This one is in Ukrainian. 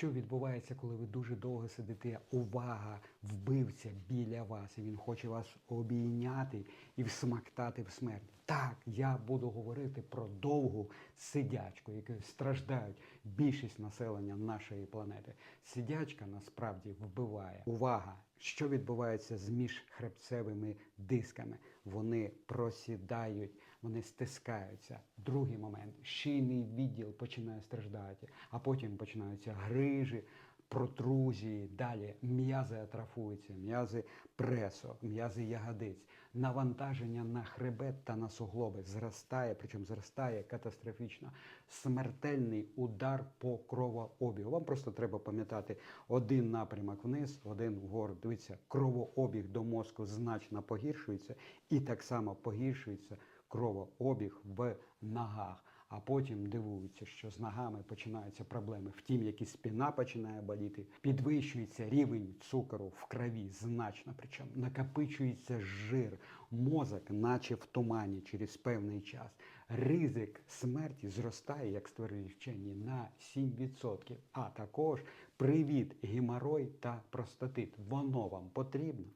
Що відбувається, коли ви дуже довго сидите? Увага, вбивця біля вас, і він хоче вас обійняти і всмактати в смерть. Так, я буду говорити про довгу сидячку, якою страждають більшість населення нашої планети. Сидячка насправді вбиває. Увага! Що відбувається з міжхребцевими дисками? Вони просідають, вони стискаються. Другий момент шийний відділ починає страждати, а потім починаються грижі, протрузії, далі м'язи атрофуються, м'язи пресу, м'язи ягодиць, навантаження на хребет та на суглоби зростає, причому зростає катастрофічно. Смертельний удар по кровообігу. Вам просто треба пам'ятати один напрямок вниз, один вгору. Дивіться, кровообіг до мозку значно погіршується, і так само погіршується кровообіг в ногах. А потім дивуються, що з ногами починаються проблеми. Втім, як і спина починає боліти, підвищується рівень цукору в крові значно, причому накопичується жир, мозок, наче в тумані через певний час. Ризик смерті зростає, як створили вчені, на 7%. А також привід, геморой та простатит. Воно вам потрібно.